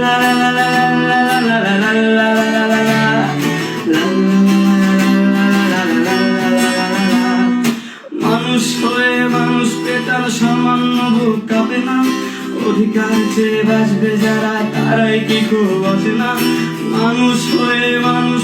লা লা লা লা লা লা। মানুষ হয়ে মানুষ পেটার সামান্য বুক কাঁপে না অধিকার চেয়ে বাঁচবে যারা, তারাই কি খুব বাঁচে না মানুষ হয়ে মানুষ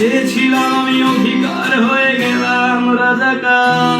চেয়েছিলাম আমি অধিকার হয়ে গেলাম রাজাকার।